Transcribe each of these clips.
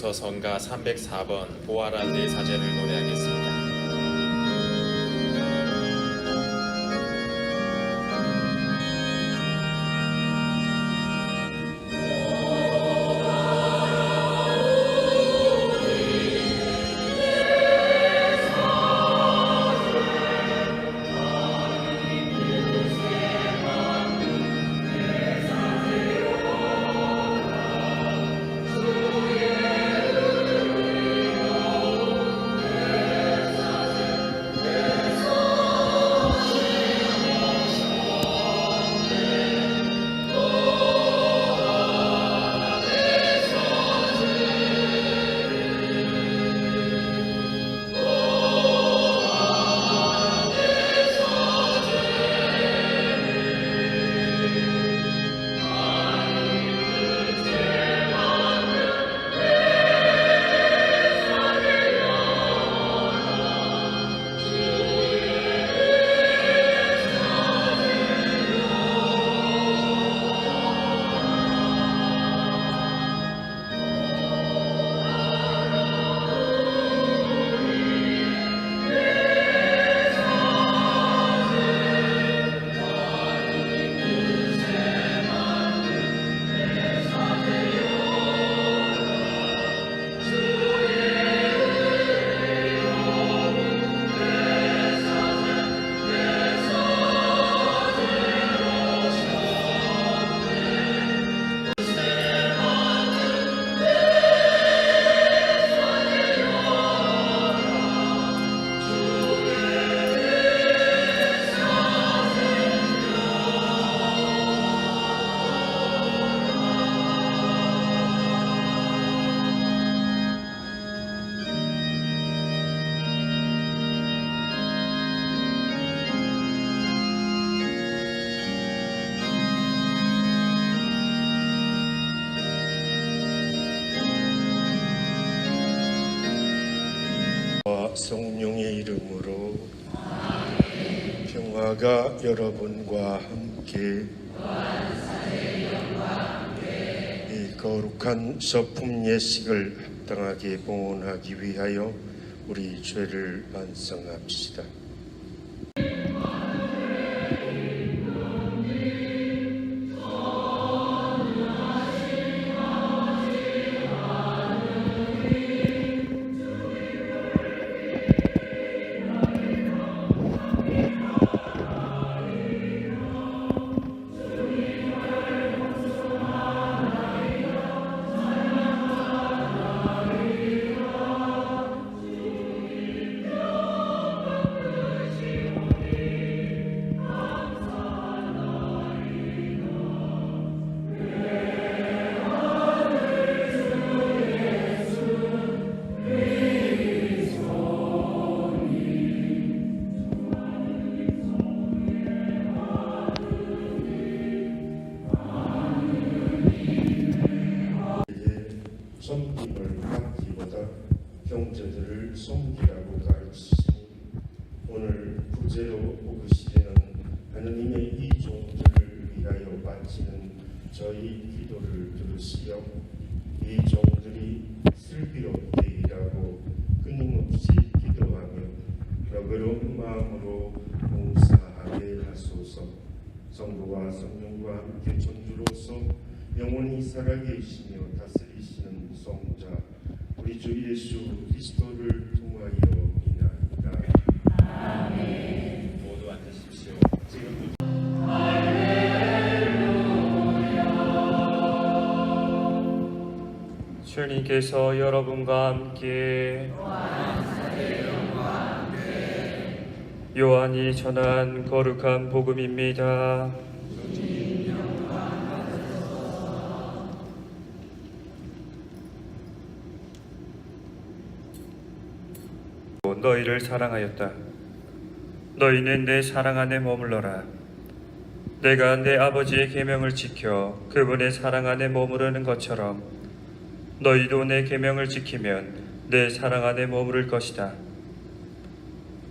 이어서 성가 304번 보아라 내 사제를 노래하겠습니다. 성령의 이름으로 평화가 여러분과 함께 이 거룩한 서품 예식을 합당하게 봉헌하기 위하여 우리 죄를 반성합시다. 하느님의 이 종들을 위하여 바치는 저희 기도를 들으시어 이 종들이 슬비롭게 일하고 끊임없이 기도하며 너그러운 마음으로 봉사하게 하소서. 성부와 성령과 함께 천주로서 영원히 살아계시며 다스리시는 성자 우리 주 예수 그리스도를 통하여 주님께서 여러분과 함께 요한이 전한 거룩한 복음입니다. 너희를 사랑하였다. 너희는 내 사랑 안에 머물러라. 내가 내 아버지의 계명을 지켜 그분의 사랑 안에 머무르는 것처럼 너희도 내 계명을 지키면 내 사랑 안에 머무를 것이다.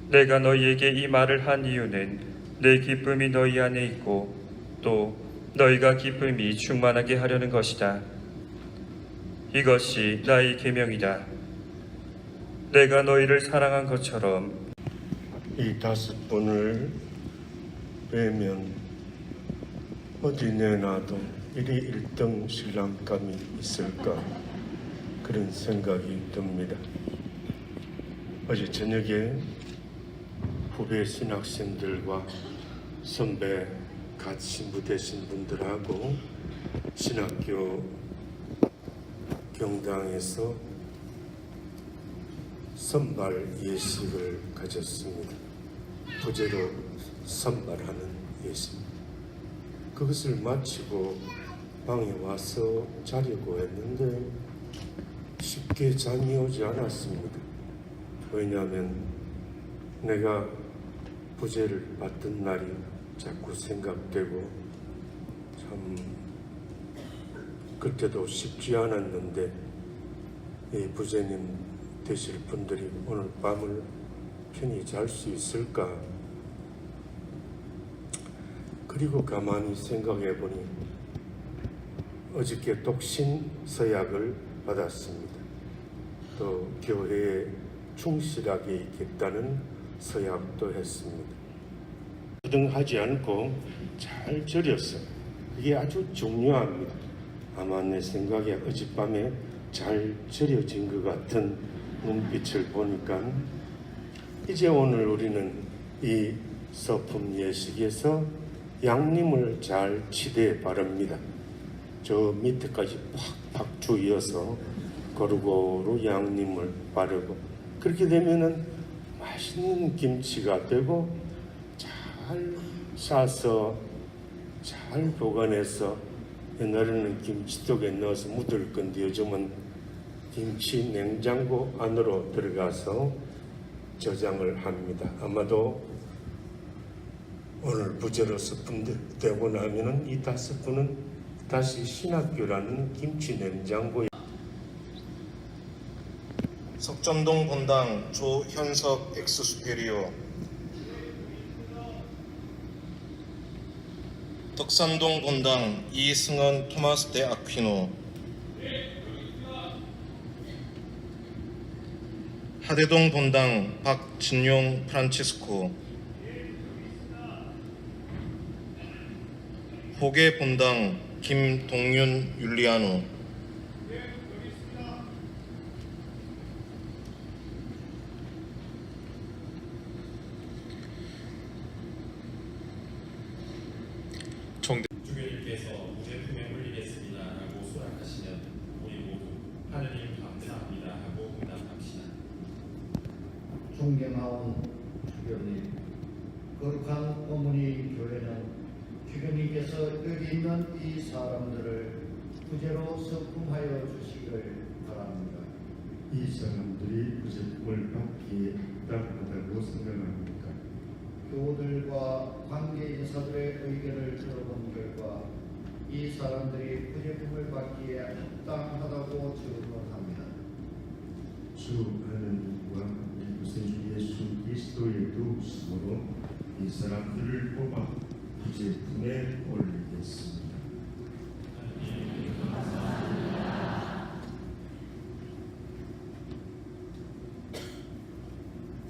내가 너희에게 이 말을 한 이유는 내 기쁨이 너희 안에 있고 또 너희가 기쁨이 충만하게 하려는 것이다. 이것이 나의 계명이다. 내가 너희를 사랑한 것처럼 이 다섯 분을 빼면 어디 내놔도 이리 일등 신랑감이 있을까 그런 생각이 듭니다. 어제 저녁에 후배 신학생들과 선배 같이 무대신 분들하고 신학교 경당에서 선발 예식을 가졌습니다. 부제로 선발하는 예식. 그것을 마치고 방에 와서 자려고 했는데 쉽게 잠이 오지 않았습니다. 왜냐하면 내가 부제를 받던 날이 자꾸 생각되고 참 그때도 쉽지 않았는데 이 부제님 되실 분들이 오늘 밤을 편히 잘 수 있을까? 그리고 가만히 생각해 보니 어저께 독신 서약을 받았습니다. 또 교회에 충실하게 있겠다는 서약도 했습니다. 부등하지 않고 잘 절였어요. 그게 아주 중요합니다. 아마 내 생각에 어젯밤에 잘 절여진 것 같은 눈빛을 보니까 이제 오늘 우리는 이 서품 예식에서 양님을 잘 치대 바랍니다. 저 밑에까지 팍팍 조이어서 고루고루 양님을 바르고 그렇게 되면은 맛있는 김치가 되고 잘 싸서 잘 보관해서 옛날에는 김치독에 넣어서 묻을 건데 요즘은 김치 냉장고 안으로 들어가서 저장을 합니다. 아마도 오늘 부제로 스푼 되고 나면은 이 다섯 분은 다시 신학교라는 김치 냉장고에 석점동 본당 조현석 엑스 수페리오 덕산동 본당 이승원 토마스 데 아퀴노. 하대동 본당 박진용 프란치스코. 호계 본당 김동윤 율리아노 주교님께서 무죄품에 물리겠습니다 라고 수락하시면 우리 모두 하느님 감사합니다 하고 응답합시다. 존경하온 주교님, 거룩한 어머니 교회는 주교님께서 여기 있는 이 사람들을 부제로 서품하여 주시길 바랍니다. 이 사람들이 부제품을 받기에 합당하다고 생각합니까? 교우들과 관계 인사들의 의견을 들어본 결과 이 사람들이 부제품을 받기에 합당하다고 증언합니다. 주 하나님과 구세주 예수 그리스도의 도우심으로 이 사람들을 뽑아 부제품에 올리겠습니다.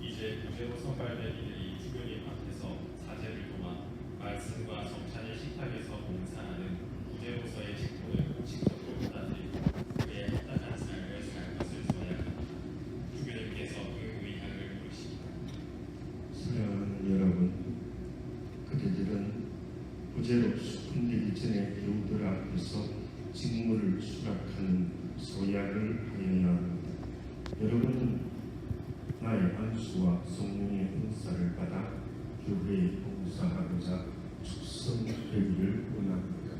이제 무죄로 선발된 이들이 주교님 앞에서 사제를 도와 말씀과 정찬의 식탁에서 봉사하는 무죄로서의 직분을 공식적으로 받아들이고 그에 합당한 삶을 살 것을 소약합니다. 주교님께서 그 의향을 부르십니다. 사랑하는 여러분, 그대들은 부제로 수분되기 전에 교우들 앞에서 직무를 수락하는 소약을 하여야 합니다. 여러분은 나의 안수와 성령의 은사를 받아 교회에 봉사하고자 축성되기를 원합니다.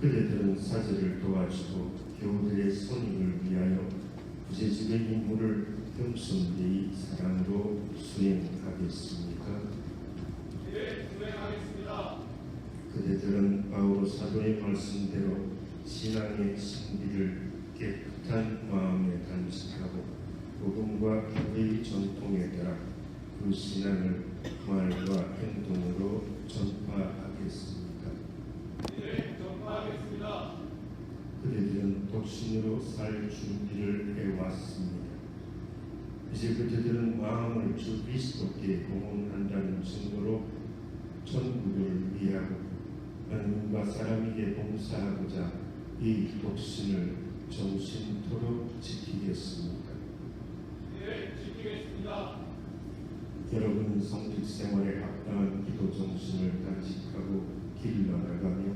그대들은 사제를 도와주고 교우들의 손님을 위하여 부재직의 임무를 겸손되이 사랑으로 수행하겠습니까? 네, 수행하겠습니다. 그대들은 바오로 사도의 말씀대로 신앙의 신비를 깨끗한 마음에 간직하고 복음과 교회의 전통에 따라 그 신앙을 말과 행동으로 전파하겠습니까? 네, 전파하겠습니다. 독신으로 살 준비를 해왔습니다. 이제 그들은 마음을 주 그리스도께 공헌한다는 증거로 천국을 위하고 하나님과 사람에게 봉사하고자 이 독신을 정신토록 지키겠습니다. 여러분 성직 생활에 합당한 기도 정신을 간직하고 길러나가며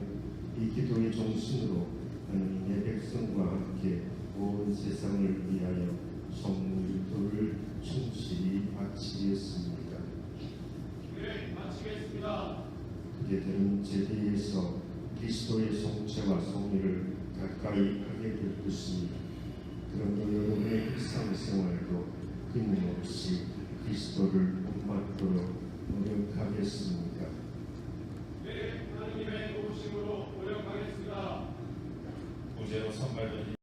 이 기도의 정신으로 하나님의 백성과 함께 온 세상을 위하여 성물도를 충실히 바치겠습니다. 이제들은 제비에서 그리스도의 성체와 성의를 가까이 하게 될 것입니다. 그러므로 여러분의 일상생활도 끊임없이 그리스도를 본받도록 노력하겠습니다. 네, 하나님의 도우심으로 노력하겠습니다. 무제로 선발된